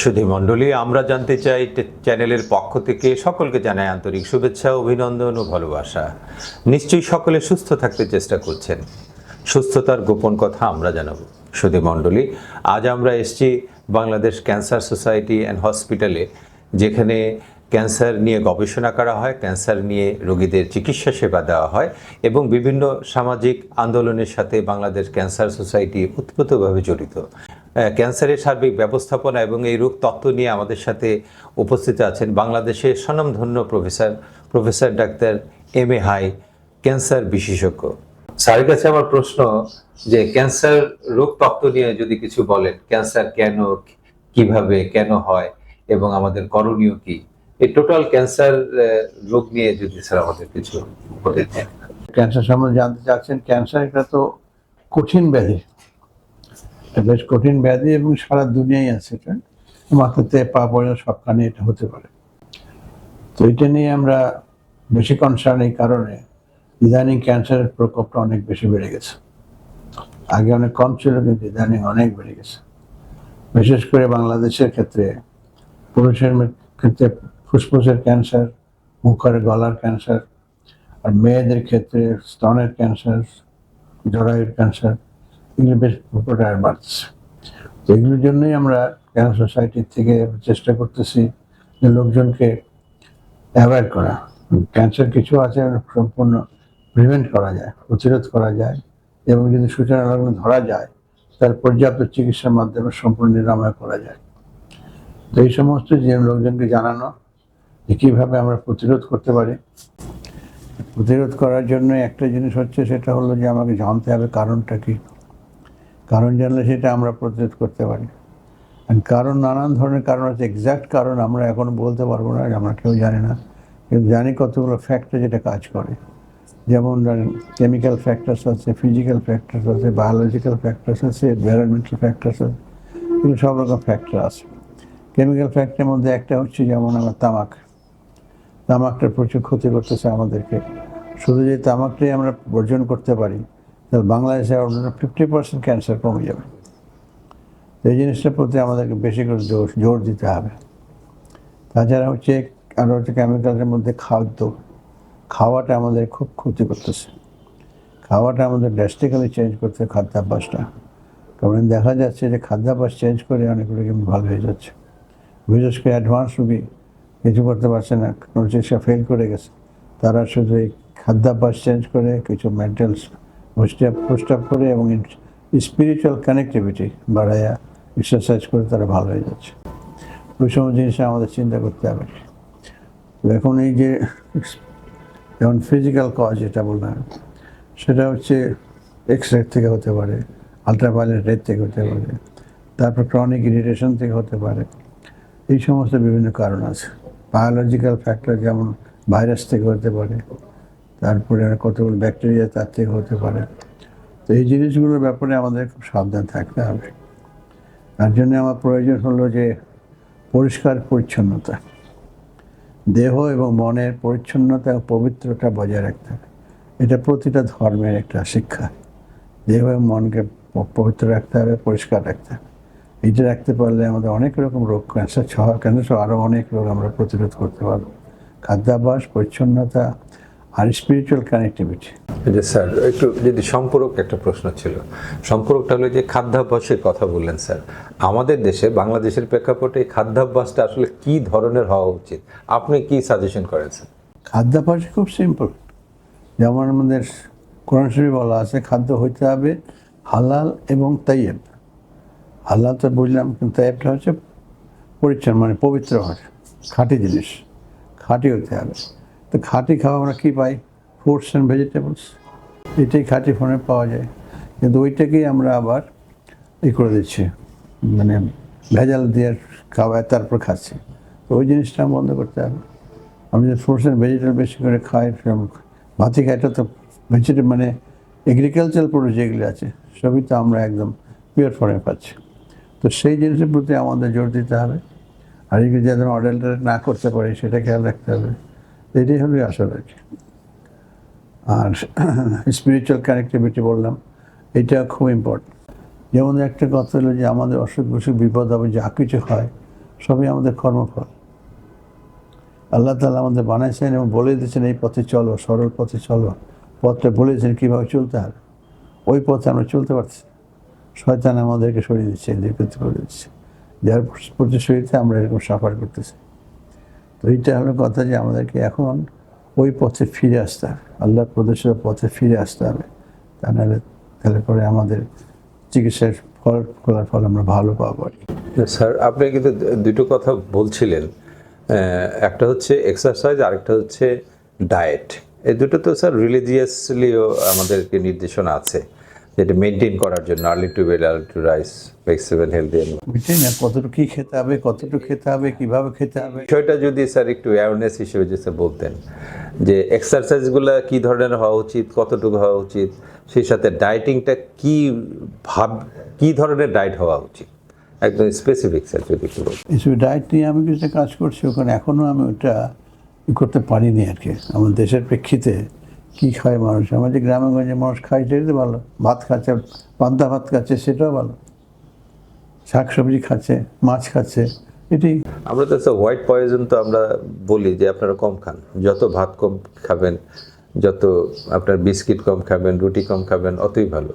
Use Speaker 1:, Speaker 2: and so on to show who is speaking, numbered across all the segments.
Speaker 1: সুধী মণ্ডলী, আমরা জানতে চাই চ্যানেলের পক্ষ থেকে সকলকে জানাই আন্তরিক শুভেচ্ছা, অভিনন্দন ও ভালোবাসা। নিশ্চয়ই সকলে সুস্থ থাকতে চেষ্টা করছেন। সুস্থতার গোপন কথা আমরা জানাব। সুধী মণ্ডলী, আজ আমরা এসেছি বাংলাদেশ ক্যান্সার সোসাইটি অ্যান্ড হসপিটালে, যেখানে ক্যান্সার নিয়ে গবেষণা করা হয়, ক্যান্সার নিয়ে রোগীদের চিকিৎসা সেবা দেওয়া হয় এবং বিভিন্ন সামাজিক আন্দোলনের সাথে বাংলাদেশ ক্যান্সার সোসাইটি উৎপতভাবে জড়িত। ক্যান্সারের সার্বিক ব্যবস্থাপনা এবং এই রোগ তত্ত্ব নিয়ে আমাদের সাথে উপস্থিত আছেন বাংলাদেশের স্বনামধন্য professor professor doctor M A Hai, cancer বিশেষজ্ঞ। স্যারের কাছে আমার প্রশ্ন যে ক্যান্সার রোগ তত্ত্ব নিয়ে যদি কিছু বলেন, ক্যান্সার কেন, কীভাবে, কেন হয় এবং আমাদের করণীয় কি? এই টোটাল ক্যান্সার রোগ নিয়ে যদি স্যার আমাদের কিছু বলে দেন
Speaker 2: ক্যান্সার সম্বন্ধে জানতে চাচ্ছেন, ক্যান্সার এটা তো কঠিন ব্যাধি। বেশ কঠিন ব্যাধি এবং সারা দুনিয়ায় আছে এটা। মাথাতে পা পড়ে সবখানে এটা হতে পারে। তো এটা নিয়ে আমরা বেশি কনসার্ন এই কারণে ইদানিং ক্যান্সারের প্রকোপটা অনেক বেশি বেড়ে গেছে। আগে অনেক কম ছিল, কিন্তু ইদানিং অনেক বেড়ে গেছে। বিশেষ করে বাংলাদেশের ক্ষেত্রে পুরুষের ক্ষেত্রে ফুসফুসের ক্যান্সার, মুখের গলার ক্যান্সার, আর মেয়েদের ক্ষেত্রে স্তনের ক্যান্সার, জরায়ুর ক্যান্সার এগুলো বেশ প্রোটার বাড়ছে তো এগুলোর জন্যই আমরা ক্যান্সার সোসাইটির থেকে চেষ্টা করতেছি যে লোকজনকে অ্যাভয়েড করা। ক্যান্সার কিছু আছে সম্পূর্ণ প্রিভেন্ট করা যায়, প্রতিরোধ করা যায় এবং যদি সূচনা লগ্ন ধরা যায়, তার পর্যাপ্ত চিকিৎসার মাধ্যমে সম্পূর্ণ নিরাময় করা যায়। তো এই সমস্ত যে লোকজনকে জানানো যে কীভাবে আমরা প্রতিরোধ করতে পারি। প্রতিরোধ করার জন্য একটা জিনিস হচ্ছে, সেটা হলো যে আমাকে জানতে হবে কারণটা কি। কারণ জানলে সেটা আমরা প্রতিরোধ করতে পারি। কারণ নানান ধরনের কারণ আছে এক্স্যাক্ট কারণ আমরা এখনও বলতে পারব না, আমরা কেউ জানি না। কিন্তু জানি কতগুলো ফ্যাক্টর যেটা কাজ করে। যেমন কেমিক্যাল ফ্যাক্টরস আছে ফিজিক্যাল ফ্যাক্টরস আছে বায়োলজিক্যাল ফ্যাক্টরস আছে এনভায়রনমেন্টাল ফ্যাক্টরস আছে, এগুলো সব রকম ফ্যাক্টর আছে। কেমিক্যাল ফ্যাক্টরের মধ্যে একটা হচ্ছে যেমন আমার তামাক। তামাকটা প্রচুর ক্ষতি করতেছে আমাদেরকে। শুধু যে তামাকটাই আমরা বর্জন করতে পারি তাহলে বাংলাদেশে ফিফটি পার্সেন্ট ক্যান্সার কমে যাবে। এই জিনিসটার প্রতি আমাদেরকে বেশি করে জোর জোর দিতে হবে। তাছাড়া হচ্ছে আরও হচ্ছে কেমিক্যালের মধ্যে খাদ্য, খাওয়াটা আমাদের খুব ক্ষতি করতেছে। খাওয়াটা আমাদের ড্রাস্টিক্যালি চেঞ্জ করতে খাদ্যাভ্যাসটা। কারণ দেখা যাচ্ছে যে খাদ্যাভ্যাস চেঞ্জ করে অনেক রোগী ভালো হয়ে যাচ্ছে। বিশেষ করে অ্যাডভান্স রুগী কিছু করতে পারছে না, কোনো চিকিৎসা ফেল করে গেছে। তারা শুধু এই খাদ্যাভ্যাস চেঞ্জ করে কিছু মেন্টাল পুস্টাপ পুস্টাপ করে এবং স্পিরিচুয়াল কানেক্টিভিটি বাড়াইয়া এক্সারসাইজ করে তারা ভালো হয়ে যাচ্ছে। ওই সময় জিনিসটা আমাদের চিন্তা করতে হবে। এখন এই যে যেমন ফিজিক্যাল কজ যেটা বললাম, সেটা হচ্ছে এক্স রে থেকে হতে পারে আলট্রাভায়োলেট রেড থেকে হতে পারে, তারপর ক্রনিক ইরিটেশন থেকে হতে পারে, এই সমস্ত বিভিন্ন কারণ আছে। বায়োলজিক্যাল ফ্যাক্টর যেমন ভাইরাস থেকে হতে পারে তারপরে আর কতগুলো ব্যাকটেরিয়া তার থেকে হতে পারে। তো এই জিনিসগুলোর ব্যাপারে আমাদের খুব সাবধান থাকতে হবে। তার জন্য আমার প্রয়োজন হলো যে পরিষ্কার পরিচ্ছন্নতা। দেহ এবং মনের পরিচ্ছন্নতা ও পবিত্রতা বজায় রাখতে হবে। এটা প্রতিটা ধর্মের একটা শিক্ষা। দেহ এবং মনকে পবিত্র রাখতে হবে, পরিষ্কার রাখতে হবে। এটা রাখতে পারলে আমাদের অনেক রকম রোগ, ক্যান্সার সহ ক্যান্সার আরও অনেক রোগ আমরা প্রতিরোধ করতে পারব। খাদ্যাভ্যাস, পরিচ্ছন্নতা আর স্পিরিচুয়াল কানেক্টিভিটি
Speaker 1: যে স্যার একটু যদি সম্পর্ক একটা প্রশ্ন ছিল। সম্পর্কটা হলো যে খাদ্যাভ্যাসের কথা বললেন স্যার। আমাদের দেশে বাংলাদেশের প্রেক্ষাপটে এই খাদ্যাভ্যাসটা আসলে কি ধরনের হওয়া উচিত? আপনি কি সাজেশন করেন স্যার?
Speaker 2: খাদ্যাভ্যাস খুব সিম্পল যেমন আমাদের কোরআন শরীফ বলা আছে খাদ্য হইতে হবে হালাল এবং তাইয়েব হালাল তো বুঝলাম কিন্তু তাইয়েবটা হচ্ছে পরিচ্ছন্ন মানে পবিত্র হয় খাঁটি জিনিস। খাঁটি হতে হবে। তো খাঁটি খাওয়া আমরা কী পাই? ফ্রুটস অ্যান্ড ভেজিটেবলস এটাই খাঁটি ফোনে পাওয়া যায়। কিন্তু ওইটাকেই আমরা আবার ই করে দিচ্ছি। মানে ভেজাল দিয়ে খাওয়ায়, তারপর খাচ্ছি। তো ওই জিনিসটা বন্ধ করতে হবে। আমি যে ফ্রুটস অ্যান্ড ভেজিটেবল বেশি করে খাই ভাতি খাই, এটা তো ভেজিটেবল মানে এগ্রিকালচারাল প্রোডিউস যেগুলো আছে, সবই তো আমরা একদম পিওর ফর্মে পাচ্ছি। তো সেই জিনিসের প্রতি আমাদের জোর দিতে হবে। আর এগুলো যেন অর্ডার না করতে পারি, সেটা খেয়াল রাখতে হবে। এটাই হলো আসল আর কি। আর স্পিরিচুয়াল কানেক্টিভিটি বললাম, এটা খুব ইম্পর্টেন্ট যেমন একটা কথা হলো যে আমাদের অসুখ বিসুখ, বিপদ হবে যা কিছু হয়, সবই আমাদের কর্মফল। আল্লাহ তালা আমাদের বানাইছেন এবং বলে দিয়েছেন, এই পথে চলো, সরল পথে চলো। পথটা বলেছেন কীভাবে চলতে হবে? ওই পথে আমরা চলতে পারছি। শয়তান আমাদেরকে সরিয়ে দিচ্ছে নির্বৃত্ত করে দিচ্ছে। যার প্রতিশোধিতে আমরা এরকম সাফার করতেছি। তো এইটা হলো কথা যে আমাদেরকে এখন ওই পথে ফিরে আসতে হবে। আল্লাহর প্রদেশের পথে ফিরে আসতে হবে। তা নাহলে, তাহলে পরে আমাদের চিকিৎসার ফল ফলার ফল আমরা ভালো পাবো
Speaker 1: স্যার, আপনি কিন্তু দুটো কথা বলছিলেন। একটা হচ্ছে এক্সারসাইজ আরেকটা হচ্ছে ডায়েট এই দুটো তো, স্যার রিলিজিয়াসলিও আমাদেরকে নির্দেশনা আছে। যেটা মেনটেন করার জন্য early to bed early to rise flexible healthy
Speaker 2: না কতটুকু কী খেতে হবে কতটুকু খেতে হবে কীভাবে খেতে হবে?
Speaker 1: বিষয়টা যদি স্যার একটু অ্যাওয়ারনেস হিসেবে যে স্যার বলতেন যে এক্সারসাইজগুলো কী ধরনের হওয়া উচিত কতটুকু হওয়া উচিত সেই সাথে ডায়েটিংটা কি ভাব কি ধরনের ডায়েট হওয়া উচিত? একদম স্পেসিফিক স্যার যদি একটু বলতেন।
Speaker 2: ডায়েট নিয়ে আমি কিছু কাজ করছি ওখানে এখনও আমি ওটা করতে পারিনি আর কি। আমার দেশের প্রেক্ষিতে কী খায় মানুষ? আমাদের গ্রামে গঞ্জে মানুষ খায় সেটাই তো ভালো। ভাত খাচ্ছে পান্তা ভাত খাচ্ছে সেটাও ভালো। শাক সবজি খাচ্ছে মাছ খাচ্ছে এটাই।
Speaker 1: আমরা তো হোয়াইট পয়জন তো আমরা বলি যে আপনারা কম খান। যত ভাত কম খাবেন যত আপনার বিস্কিট কম খাবেন রুটি কম খাবেন অতই ভালো।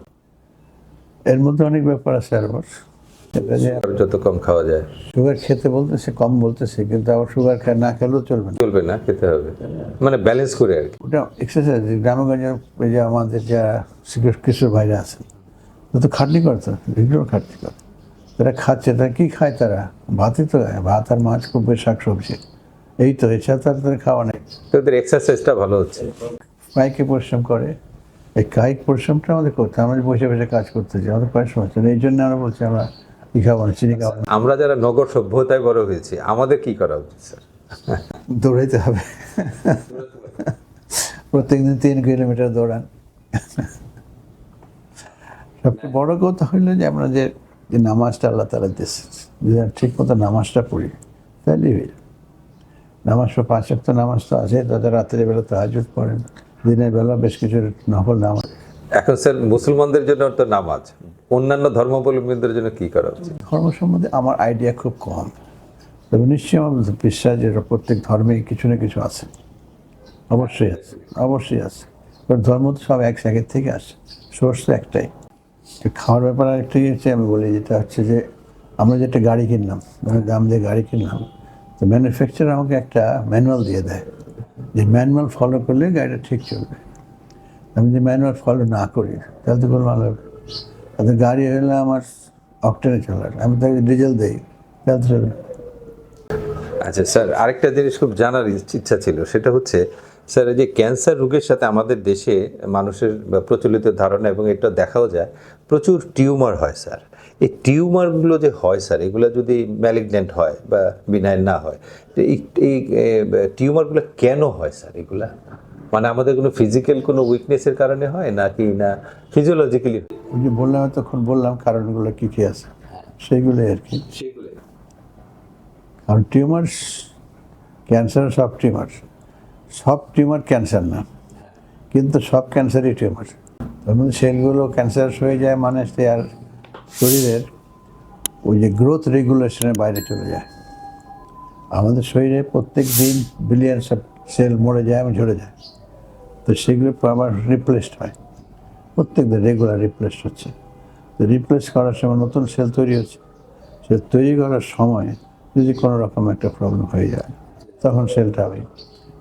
Speaker 2: এর মধ্যে অনেক ব্যাপার আছে আর
Speaker 1: যত কম খাওয়া যায়।
Speaker 2: সুগার খেতে বলতেছে কম বলতেছে কিন্তু আবার সুগার খায় না খেলেও চলবে না।
Speaker 1: চলবে না খেতে হবে। মানে ব্যালেন্স করে আর কি।
Speaker 2: ওটা এক্সারসাইজ গ্রামেগঞ্জের যে আমাদের শিক্ষক কিশোর ভাইরা আছেন তো খাটনি করতো রেগুলার খাটনি করে। তারা খাচ্ছে তারা কী খায় তারা? ভাতই তো ভাত আর মাছ খুব বেশ শাক সবজি এই তো এছাড়া তার তাদের খাওয়া নেই।
Speaker 1: তো ওদের এক্সারসাইজটা ভালো হচ্ছে।
Speaker 2: কায়িক পরিশ্রম করে। এই কায়িক পরিশ্রমটা আমাদের করতে। আমরা বসে বসে কাজ করতে চাই আমাদের পরিশ্রম হচ্ছে না এই জন্য আমরা বলছি আমরা ই খাব না চিনি খাব
Speaker 1: আমরা যারা নগর সভ্যতায় বড় হয়েছি আমাদের কি করা উচিত স্যার?
Speaker 2: দৌড়াইতে হবে। প্রত্যেকদিন তিন কিলোমিটার দৌড়ান। সবচেয়ে বড় কথা হইল যে আমরা যে নামাজটা আল্লাহ তালা দিয়েছে যদি ঠিক মতো নামাজটা পড়ি তাহলে হয়ে নামাজ পাঁচ তো নামাজ তো আছে তাদের রাত্রের বেলা তো হাজুত পড়েন। দিনের বেলা বেশ কিছু নফল নামাজ
Speaker 1: এখন স্যার, মুসলমানদের জন্য তো নামাজ। অন্যান্য ধর্মাবলম্বীদের জন্য কি করা উচিত?
Speaker 2: ধর্ম সম্বন্ধে আমার আইডিয়া খুব কম। তবে নিশ্চয়ই আমার বিশ্বাস যে প্রত্যেক ধর্মেই কিছু না কিছু আছে। অবশ্যই আছে অবশ্যই আছে। কারণ ধর্ম তো সব এক জায়গার থেকে আসে। সোর্স তো একটাই। খাওয়ার ব্যাপার আরেকটাই হচ্ছে আমি বলি, যেটা হচ্ছে যে আমরা যে একটা গাড়ি কিনলাম মানে দাম দিয়ে গাড়ি কিনলাম, তো ম্যানুফ্যাকচার আমাকে একটা ম্যানুয়াল দিয়ে দেয়। যে ম্যানুয়াল ফলো করলে গাড়িটা ঠিক চলবে। আমি যদি ম্যানুয়াল ফলো না করি, তাহলে তো কোনো ভালো। তাদের গাড়ি হলে আমার অকটেনে চলার আমি তাকে ডিজেল দিই, তাহলে চলবে
Speaker 1: আচ্ছা স্যার, আরেকটা জিনিস খুব জানার ইচ্ছা ছিল, সেটা হচ্ছে, স্যার, এই যে ক্যান্সার রোগের সাথে আমাদের দেশে মানুষের প্রচলিত ধারণা এবং এটা দেখাও যায়, প্রচুর টিউমার হয়, স্যার। এই টিউমারগুলো যে হয়, স্যার, এগুলো যদি ম্যালিগনেন্ট হয় বা বিনাইন না হয়, এই টিউমারগুলো কেন হয়, স্যার, এগুলা? মানে আমাদের কোনো ফিজিক্যাল কোনো উইকনেসের কারণে হয় নাকি না ফিজিওলজিক্যালি
Speaker 2: ওই যে বললাম তখন বললাম কারণগুলো কী কী আছে। সেইগুলোই আর কি। কারণ টিউমার ক্যান্সার সব টিউমার সব টিউমার ক্যান্সার না। কিন্তু সব ক্যান্সারই টিউমার মধ্যে সেলগুলো ক্যান্সার হয়ে যায় মানে সে আর শরীরের ওই যে গ্রোথ রেগুলেশনের বাইরে চলে যায়। আমাদের শরীরে প্রত্যেক দিন বিলিয়ন সেল মরে যায় এবং ঝরে যায়। তো সেগুলো আবার রিপ্লেসড হয়। প্রত্যেক দিন রেগুলার রিপ্লেস হচ্ছে। তো রিপ্লেস করার সময় নতুন সেল তৈরি হচ্ছে। সে তৈরি করার সময় যদি কোনো রকম একটা প্রবলেম হয়ে যায় তখন সেলটা আমি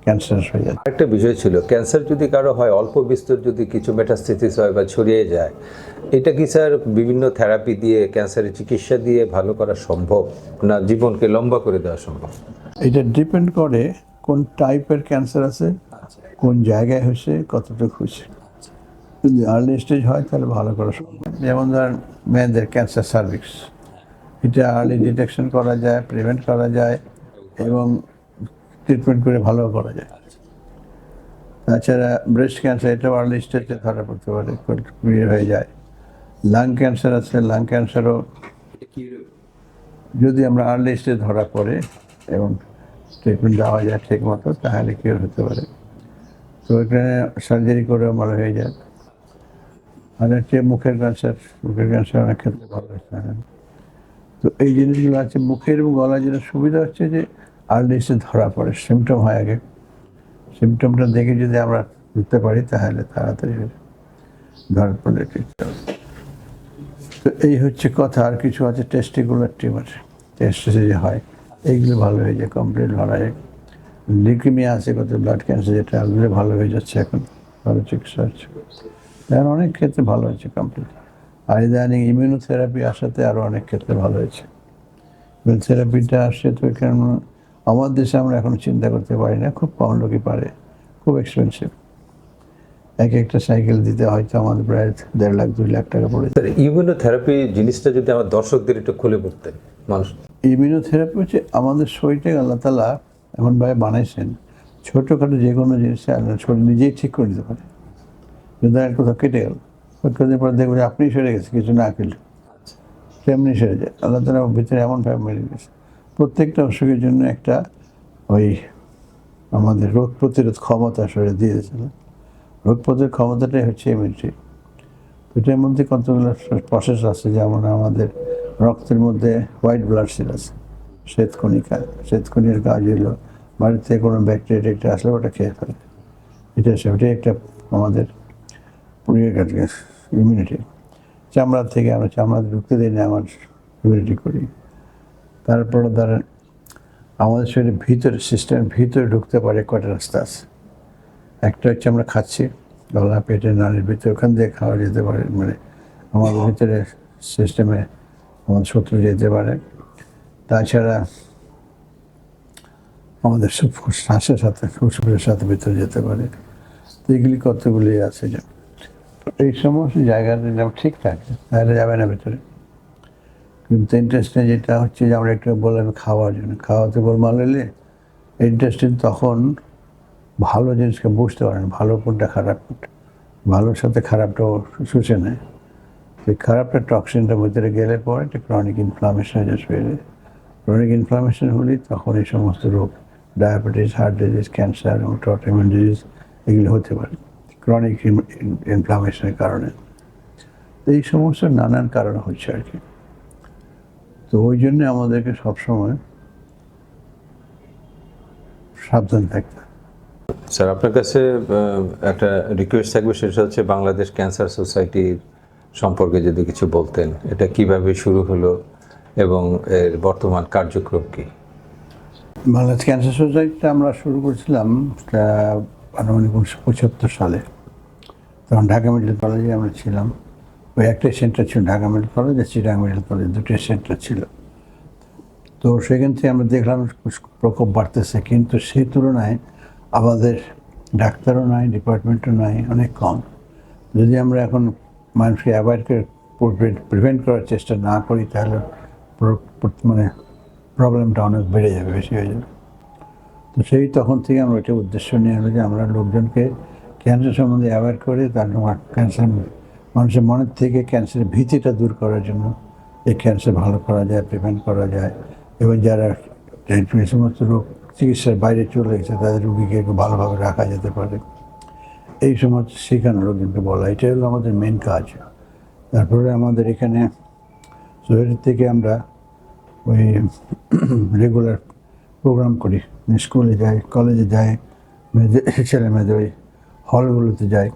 Speaker 2: ক্যান্সার হয়ে যায়।
Speaker 1: একটা বিষয় ছিল ক্যান্সার যদি কারও হয় অল্প বিস্তর যদি কিছু মেটাস্থিতিস হয় বা ছড়িয়ে যায় এটা কি স্যার বিভিন্ন থেরাপি দিয়ে ক্যান্সারের চিকিৎসা দিয়ে ভালো করা সম্ভব? না জীবনকে লম্বা করে দেওয়া সম্ভব?
Speaker 2: এটা ডিপেন্ড করে কোন টাইপের ক্যান্সার আছে কোন জায়গায় হয়েছে, কতটুকু হয়েছে। যদি আর্লি স্টেজ হয়, তাহলে ভালো করা সম্ভব যেমন ধরেন মেয়েদের ক্যান্সার সার্ভিক্স এটা আর্লি ডিটেকশন করা যায় প্রিভেন্ট করা যায়, এবং ট্রিটমেন্ট করে ভালো করা যায়। তাছাড়া ব্রেস্ট ক্যান্সার এটাও আর্লি স্টেজে ধরা পড়তে পারে হয়ে যায়। লাং ক্যান্সার আছে লাং ক্যান্সারও যদি আমরা আর্লি স্টেজ ধরা পড়ে এবং ট্রিটমেন্ট দেওয়া যায় ঠিক মতো তাহলে কিওর হতে পারে। তো এখানে সার্জারি করেও ভালো হয়ে যায়। আর হচ্ছে মুখের ক্যান্সার মুখের ক্যান্সার অনেক ক্ষেত্রে ভালো হচ্ছে না তো এই জিনিসগুলো আছে, মুখের এবং গলার যেটা সুবিধা হচ্ছে যে আর্লি এসে ধরা পড়ে সিমটম হয় আগে। সিমটমটা দেখে যদি আমরা বুঝতে পারি, তাহলে তাড়াতাড়ি ধরা পড়লে। তো এই হচ্ছে কথা, আর কিছু আছে? টেস্টিকুলার টিউমার টেস্ট যে হয়, এইগুলো ভালো হয়ে যায় কমপ্লিট ভালো হয় লিউকেমিয়া আছে কত ব্লাড ক্যান্সার যেটা ওগুলো ভালো হয়ে যাচ্ছে এখন ভালো চিকিৎসা হচ্ছে। এখন অনেক ক্ষেত্রে ভালো হয়েছে কমপ্লিট আর ইদানিং ইমিউনোথেরাপি আসাতে আরও অনেক ক্ষেত্রে ভালো হয়েছে। থেরাপিটা আসছে তো এখানে আমার দেশে আমরা এখন চিন্তা করতে পারি না খুব কম লোকই পারে খুব এক্সপেন্সিভ এক একটা সাইকেল দিতে হয়তো আমাদের প্রায় দেড় লাখ দুই লাখ টাকা পড়ে
Speaker 1: স্যার ইমিউনোথেরাপি জিনিসটা যদি আমার দর্শকদের একটু খুলে বলতেন মানুষ
Speaker 2: ইমিউনোথেরাপি হচ্ছে আমাদের শরীরটাকে আল্লাহ তালা এমনভাবে বানাইছেন ছোটোখাটো যে কোনো জিনিস আল্লাহ শরীর নিজেই ঠিক করে দিতে পারে। যদি আর কোথাও কেটে গেল কদিন পরে দেখব যে আপনি সেরে গেছে কিছু না খেলে। তেমনি সেরে যায়। আল্লাহ তালা ভিতরে এমনভাবে মেরে গেছে প্রত্যেকটা অসুখের জন্য একটা ওই আমাদের রোগ প্রতিরোধ ক্ষমতা শরীরে দিয়ে দিয়েছিল রোগ প্রতিরোধ ক্ষমতাটাই হচ্ছে ইমিউনিটি এটার মধ্যে কতগুলো প্রসেস আছে? যেমন আমাদের রক্তের মধ্যে হোয়াইট ব্লাড সেল আছে শ্বেতকণিকা শ্বেতকণির কাজ হলো বাড়িতে কোনো ব্যাকটেরিয়া টেকটা আসলে ওটা খেয়ে ফেলে। এটা ওটাই একটা আমাদের পুরিয়ে কাজ ইমিউনিটি চামড়া থেকে আমরা চামড়া ঢুকতে দিই না, আমার ইমিউনিটি করি। তারপরে ধরেন, আমাদের শরীরের ভিতরে সিস্টেমের ভিতরে ঢুকতে পারে কয়টা রাস্তা আছে। একটা হচ্ছে আমরা খাচ্ছি, গলা, পেটে নাড়ির ভিতরে, ওখান দিয়ে খাওয়া যেতে পারে মানে আমাদের ভিতরে সিস্টেমে আমাদের শত্রু যেতে পারে। তাছাড়া আমাদের সব শ্বাসের সাথে ফুসফুসের সাথে ভিতরে যেতে পারে। তো এগুলি কতগুলি আছে যে, এই সমস্ত জায়গাটা যেমন ঠিক থাকে, তাহলে যাবে না ভিতরে। কিন্তু ইন্টারেস্টিং যেটা হচ্ছে যে, আমরা একটু বললাম খাওয়ার জন্য। খাওয়াতে বল মারলে ইন্টারেস্টিং তখন ভালো জিনিসকে বুঝতে পারে না, ভালো কোনটা খারাপ কোনটা। ভালোর সাথে খারাপটাও শুষে নেয়। সেই খারাপটা টক্সিনটা ভিতরে গেলে পরে একটা ক্রনিক ইনফ্লামেশন হয়ে যায় শরীরে। ক্রনিক ইনফ্লামেশন হলে তখন এই সমস্ত রোগ ডায়াবেটিস হার্ট ডিজিজ ক্যান্সার এবং টটিমিউন ডিজিজ এগুলো হতে পারে। ক্রনিক ইনফ্লামেশনের কারণে। তো এই সমস্ত নানান কারণ হচ্ছে আর কি। তো ওই জন্য আমাদেরকে সবসময় সাবধান থাকতে
Speaker 1: স্যার, আপনার কাছে একটা রিকোয়েস্ট থাকবে, সেটা হচ্ছে বাংলাদেশ ক্যান্সার সোসাইটির সম্পর্কে যদি কিছু বলতেন, এটা কীভাবে শুরু হলো এবং এর বর্তমান কার্যক্রম কি?
Speaker 2: বাংলাদেশ ক্যান্সার সোসাইটিটা আমরা শুরু করেছিলাম আনুমানিক উনিশশো পঁচাত্তর সালে। তখন ঢাকা মেডিকেল কলেজে আমরা ছিলাম। ওই একটাই সেন্টার ছিল ঢাকা মেডিকেল কলেজ, আর চিরাং মেডিকেল কলেজ দুটোই সেন্টার ছিল। তো সেখান থেকে আমরা দেখলাম প্রকোপ বাড়তেছে, কিন্তু সেই তুলনায় আমাদের ডাক্তারও নাই, ডিপার্টমেন্টও নাই, অনেক কম। যদি আমরা এখন মানুষকে অ্যাভয়েড করে প্রিভেন্ট করার চেষ্টা না করি, তাহলে মানে প্রবলেমটা অনেক বেড়ে যাবে, বেশি হয়ে যাবে। তো সেই তখন থেকে আমরা এটা উদ্দেশ্য নিয়ে হলো যে আমরা লোকজনকে ক্যান্সার সম্বন্ধে অ্যাওয়ার করে তার ক্যান্সার মানুষের মনের থেকে ক্যান্সারের ভীতিটা দূর করার জন্য এই ক্যান্সার ভালো করা যায় প্রিভেন্ট করা যায়। এবং যারা এই সমস্ত রোগ চিকিৎসার বাইরে চলে গেছে, তাদের রুগীকে একটু ভালোভাবে রাখা যেতে পারে। এই সমস্ত শেখানো লোকজনকে বলা এটাই হলো আমাদের মেন কাজ। তারপরে আমাদের এখানে সোসাইটি থেকে আমরা ওই রেগুলার প্রোগ্রাম করি। স্কুলে যাই কলেজে যাই মেয়েদের ছেলে মেয়েদের ওই হলগুলোতে যাই।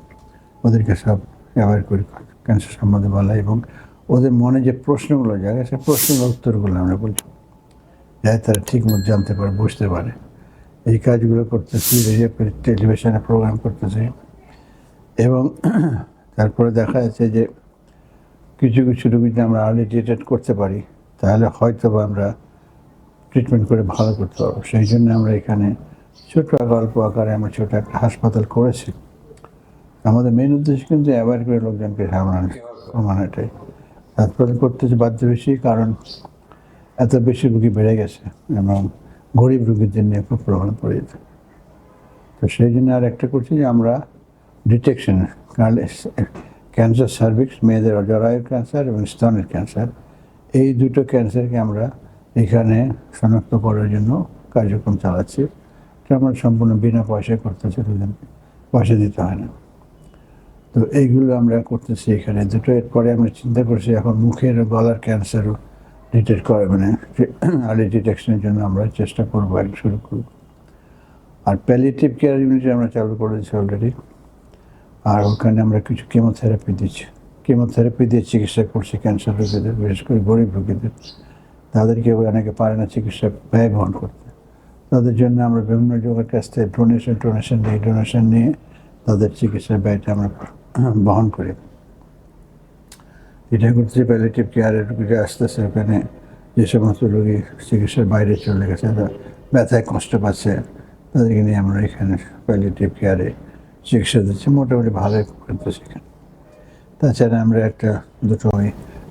Speaker 2: ওদেরকে সব অ্যাভয়েড করি ক্যান্সার সম্বন্ধে বলা এবং ওদের মনে যে প্রশ্নগুলো জায়গায় সেই প্রশ্নের উত্তরগুলো আমরা বলি। যাতে তারা ঠিক মতো জানতে পারে, বুঝতে পারে। এই কাজগুলো করতেছি টেলিভিশনে প্রোগ্রাম করতেছি। এবং তারপরে দেখা যাচ্ছে যে কিছু কিছু রুগীতে আমরা আর্লি ডিটেক্ট করতে পারি। তাহলে হয়তো বা আমরা ট্রিটমেন্ট করে ভালো করতে পারব। সেই জন্য আমরা এখানে ছোট অল্প আকারে আমরা ছোট একটা হাসপাতাল করেছি। আমাদের মেন উদ্দেশ্য কিন্তু অ্যাভয়েড করে লোকজনকে সামলানো কমানোটাই হাসপাতাল করতেছে বাধ্য বেশি কারণ এত বেশি রুগী বেড়ে গেছে এবং গরিব রুগীদের নিয়ে খুব প্রবলেম পড়ে যেত। তো সেই জন্য আর একটা করছি যে আমরা ডিটেকশন ক্যান্সার সার্ভিক্স মেয়েদের জরায়ুর ক্যান্সার এবং স্তনের ক্যান্সার এই দুটো ক্যান্সারকে আমরা এখানে শনাক্ত করার জন্য কার্যক্রম চালাচ্ছি। এটা আমরা সম্পূর্ণ বিনা পয়সায় করতেছি পয়সা দিতে হয় না। তো এইগুলো আমরা করতেছি এখানে। দুটো এরপরে আমরা চিন্তা করছি, এখন মুখের গলার ক্যান্সারও ডিটেক্ট করে মানে আর্লি ডিটেকশনের জন্য আমরা চেষ্টা করব আর শুরু করব। আর প্যালিটিভ কেয়ার ইউনিট আমরা চালু করেছি অলরেডি আর ওখানে আমরা কিছু কেমোথেরাপি দিচ্ছি। কেমোথেরাপি দিয়ে চিকিৎসা করছি ক্যান্সার রোগীদের, বিশেষ করে গরিব রোগীদের। তাদেরকে অনেকে পারে না চিকিৎসা, ব্যয় বহন করতে। তাদের জন্য আমরা বিভিন্ন জায়গার কাছ থেকে ডোনেশন টোনেশন নিই ডোনেশন নিয়ে তাদের চিকিৎসার ব্যয়টা আমরা বহন করি। এটা করতে প্যালেটিভ কেয়ারের রোগীরা আসতেছে ওখানে যে সমস্ত রোগী চিকিৎসার বাইরে চলে গেছে ব্যথায় কষ্ট পাচ্ছে, তাদেরকে নিয়ে আমরা এখানে প্যালেটিভ কেয়ারে চিকিৎসা দিচ্ছি। মোটামুটি ভালোই করতেছি এখানে। তাছাড়া আমরা একটা দুটো ওই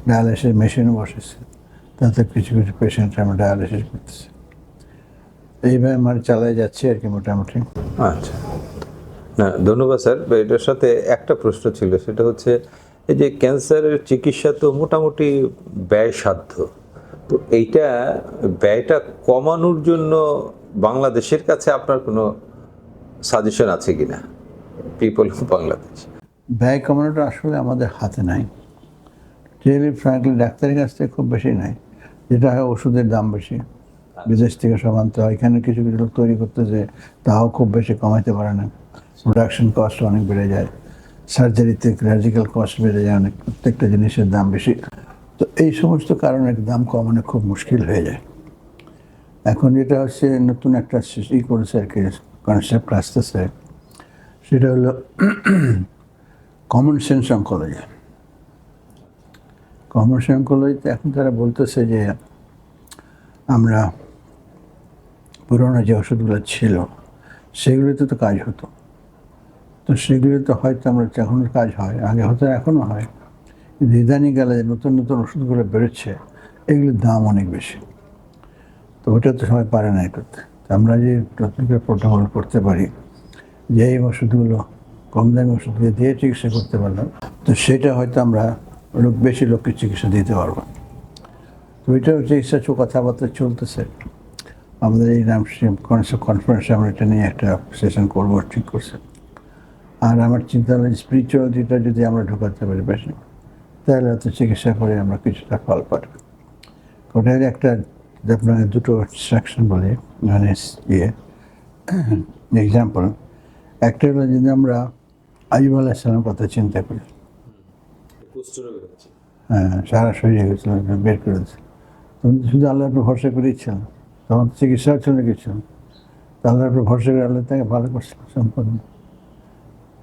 Speaker 2: ডায়ালিসিস মেশিনও বসেছি, তাতে কিছু কিছু পেশেন্ট আমরা ডায়ালিসিস করতেছি। এইভাবে আমার চালাই যাচ্ছে আর কি মোটামুটি।
Speaker 1: আচ্ছা। না, ধন্যবাদ স্যার। এটার সাথে একটা প্রশ্ন ছিল, সেটা হচ্ছে এই যে ক্যান্সারের চিকিৎসা তো মোটামুটি ব্যয়সাধ্য। তো এইটা ব্যয়টা কমানোর জন্য বাংলাদেশের কাছে আপনার কোনো সাজেশন আছে কি না পিপল অফ বাংলাদেশ
Speaker 2: ব্যয় কমানোটা আসলে আমাদের হাতে নাই। রিয়েলি ফ্র্যাঙ্কলি ডাক্তারের কাছ থেকে খুব বেশি নাই, যেটা হয় ওষুধের দাম বেশি। বিদেশ থেকে সব আনতে হয়, এখানে কিছু কিছু লোক তৈরি করতে যে তাও খুব বেশি কমাইতে পারে না। প্রোডাকশন কস্ট অনেক বেড়ে যায় সার্জারিতে সার্জিক্যাল কস্ট বেড়ে যায় অনেক, প্রত্যেকটা জিনিসের দাম বেশি। তো এই সমস্ত কারণে দাম কমানো খুব মুশকিল হয়ে যায়। এখন যেটা হচ্ছে নতুন একটা ই করেছে আর কি কনসেপ্ট আসতেছে। সেটা হলো common sense oncology common sense অঙ্কোলজিতে এখন তারা বলতেছে যে আমরা পুরোনো যে ওষুধগুলো ছিল, সেগুলোতে তো কাজ হতো। তো সেগুলোতে হয়তো আমরা যখন কাজ হয়, আগে হয়তো এখনও হয়। কিন্তু ইদানিং গেলে যে নতুন নতুন ওষুধগুলো বেরোচ্ছে, এগুলোর দাম অনেক বেশি। তো ওটা তো সবাই পারে না করতে। আমরা যে নতুন করে প্রোটোকল করতে পারি, যে এই ওষুধগুলো কম দামি ওষুধ দিয়ে দিয়ে চিকিৎসা করতে পারলাম, তো সেটা হয়তো আমরা লোক বেশি লোককে চিকিৎসা দিতে পারব। তো ওইটাও চিকিৎসা কথাবার্তা চলতেছে। আমাদের এই নাম কনফারেন্সে আমরা এটা নিয়ে একটা সেশন করব, ঠিক করছে। আর আমার চিন্তা হলো স্পিরিচুয়ালিটিটা যদি আমরা ঢোকাতে পারি পেশেন্ট তাহলে হয়তো চিকিৎসা করে আমরা কিছুটা ফল পাবো। ওটার একটা আপনার দুটো সেকশন বলে মানে ইয়ে এক্সাম্পল একটা হলো যদি আমরা আইব আলাইসালাম কথা চিন্তা করি। হ্যাঁ সারা শরীরে গেছিল, বের করে তখন শুধু আল্লাহর উপর ভরসা করেছিল তখন তো চিকিৎসা ছিল না কিছু। আল্লাহর উপর ভরসা করে আল্লাহ তাকে ভালো করছিল সম্পূর্ণ।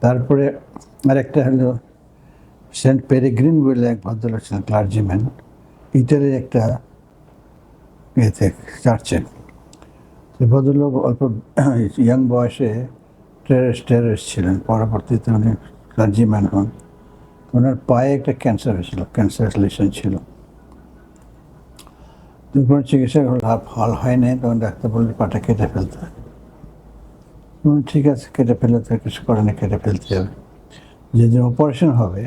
Speaker 2: তারপরে আরেকটা হলো সেন্ট পেরেগ্রিন বলে এক ভদ্রলোক ছিলেন, ক্লার্জিম্যান। ইটালির একটা ইয়েতে, চার্চে। ভদ্রলোক অল্প ইয়াং বয়সে টেরেস ছিলেন। পরবর্তীতে উনি ক্লার্জিম্যান হন। ওনার পায়ে একটা ক্যান্সার হয়েছিল ক্যান্সার লিশন ছিল। দুপুর চিকিৎসা লাভ ফল হয়নি তখন ডাক্তার বলল, পাটা কেটে ফেলতে হবে। ঠিক আছে, কেটে ফেলে তো কিছু করে না কেটে ফেলতে হবে। যেদিন অপারেশন হবে,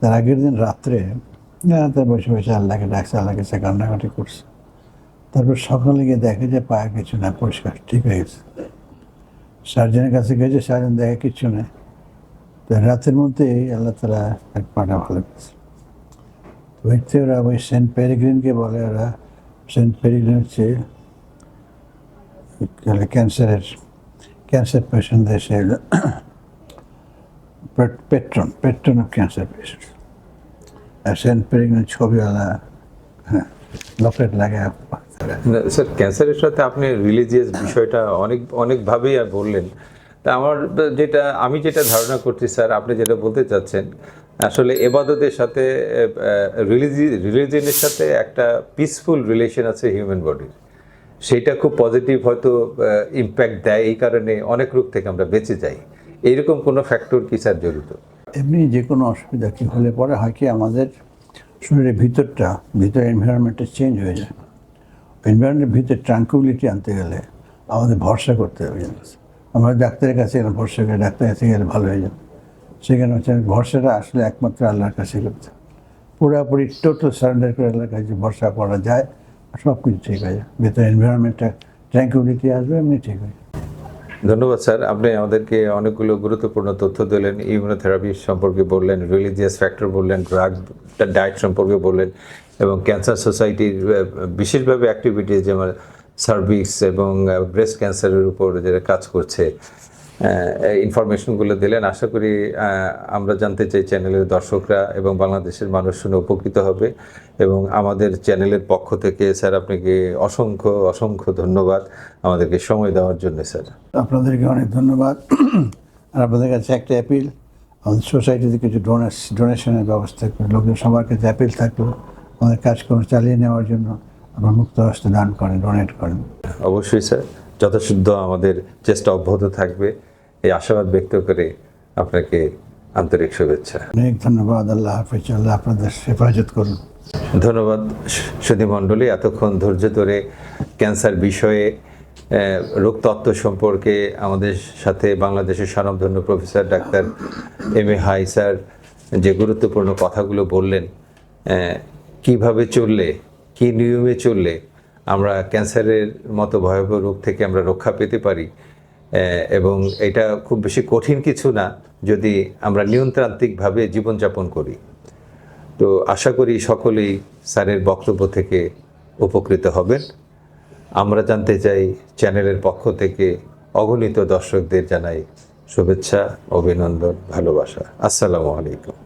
Speaker 2: তার আগের দিন রাত্রে তার বসে বসে আল্লাহকে ডাকছে, আল্লাহকে সে কান্নাকাটি করছে। তারপর সকালে গিয়ে দেখে যে পায়ে কিছু না পরিষ্কার ঠিক হয়ে গেছে। সার্জনের কাছে গেছে সার্জন দেখে কিছু নেই। তো রাতের মধ্যেই আল্লাহ তালা এক পাটা ভালো তো ওইতে ওরা ওই সেন্ট পেরিগ্রিনকে বলে ওরা। সেন্ট পেরিগ্রিন হচ্ছে ক্যান্সারের, ক্যান্সার পেশেন্টদের সে patron patron of cancer patient. R saint Peregrine ছবিওয়ালা হ্যাঁ লকেট লাগে
Speaker 1: স্যার ক্যান্সারের সাথে আপনি রিলিজিয়াস বিষয়টা অনেক অনেকভাবেই আর বললেন। তা আমার যেটা আমি যেটা ধারণা করছি স্যার আপনি যেটা বলতে চাচ্ছেন আসলে এবাদতের সাথে রিলিজিয়নের সাথে একটা পিসফুল রিলেশন আছে হিউম্যান বডির সেটা খুব পজিটিভ হয়তো ইম্প্যাক্ট দেয় এই কারণে অনেক রোগ থেকে আমরা বেঁচে যাই। এইরকম কোনো ফ্যাক্টর কি স্যার জড়িত?
Speaker 2: এমনি যে কোনো অসুবিধা কি হলে পরে হয় কি আমাদের শরীরের ভিতরটা ভিতর এনভায়রনমেন্টটা চেঞ্জ হয়ে যায়। এনভায়রনমেন্টের ভিতরে ট্রাঙ্কুইলিটি আনতে গেলে আমাদের ভরসা করতে হবে আমরা ডাক্তারের কাছে গেলে ভরসা করে ডাক্তারের কাছে গেলে ভালো হয়ে যাবে। সেখানে হচ্ছে ভরসাটা আসলে একমাত্র আল্লাহর কাছে করতে পুরোপুরি টোটাল সারেন্ডার করে আল্লাহর কাছে ভরসা করা যায় সব কিছু ঠিক হয়ে যায় ভিতরে এনভায়রনমেন্টটা ট্রাঙ্কুইলিটি আসবে, এমনি ঠিক হয়ে
Speaker 1: ধন্যবাদ স্যার। আপনি আমাদেরকে অনেকগুলো গুরুত্বপূর্ণ তথ্য দিলেন ইমিউনোথেরাপি সম্পর্কে বললেন রিলিজিয়াস ফ্যাক্টর বললেন ড্রাগ ডায়েট সম্পর্কে বললেন এবং ক্যান্সার সোসাইটির বিশেষভাবে অ্যাক্টিভিটিস যেমন সার্ভিস এবং ব্রেস্ট ক্যান্সারের উপর যারা কাজ করছে ইনফরমেশনগুলো দিলেন। আশা করি আমরা জানতে চাই চ্যানেলের দর্শকরা এবং বাংলাদেশের মানুষ শুনে উপকৃত হবে। এবং আমাদের চ্যানেলের পক্ষ থেকে, স্যার, আপনাকে অসংখ্য অসংখ্য ধন্যবাদ। আমাদেরকে সময় দেওয়ার জন্য, স্যার।
Speaker 2: আপনাদেরকে অনেক ধন্যবাদ। আর আপনাদের কাছে একটা অ্যাপিল আমাদের সোসাইটিতে কিছু ডোনেশনের ব্যবস্থা করে লোকজন সবার কাছে অ্যাপিল থাকল। আমাদের কাজকর্ম চালিয়ে নেওয়ার জন্য আপনার মুক্ত হস্তে দান করেন ডোনেট করেন।
Speaker 1: অবশ্যই স্যার যথাসাধ্য আমাদের চেষ্টা অব্যাহত থাকবে। এই আশাবাদ ব্যক্ত করে আপনাকে আন্তরিক শুভেচ্ছা।
Speaker 2: অনেক ধন্যবাদ আল্লাহ হাফিজ আল্লাহ আপনাদের হেফাজত করুন।
Speaker 1: ধন্যবাদ সুধী মণ্ডলী এতক্ষণ ধৈর্য ধরে ক্যান্সার বিষয়ে রোগতত্ত্ব সম্পর্কে আমাদের সাথে বাংলাদেশের স্বনামধন্য professor doctor M A Hai sir যে গুরুত্বপূর্ণ কথাগুলো বললেন কীভাবে চললে, কি নিয়মে চললে আমরা ক্যান্সারের মতো ভয়াবহ রোগ থেকে আমরা রক্ষা পেতে পারি। এবং এটা খুব বেশি কঠিন কিছু না, যদি আমরা নিয়ন্ত্রান্তিকভাবে জীবনযাপন করি। তো আশা করি সকলেই স্যারের বক্তব্য থেকে উপকৃত হবেন। আমরা জানতে চাই চ্যানেলের পক্ষ থেকে অগণিত দর্শকদের জানাই শুভেচ্ছা, অভিনন্দন, ভালোবাসা। আসসালামু আলাইকুম।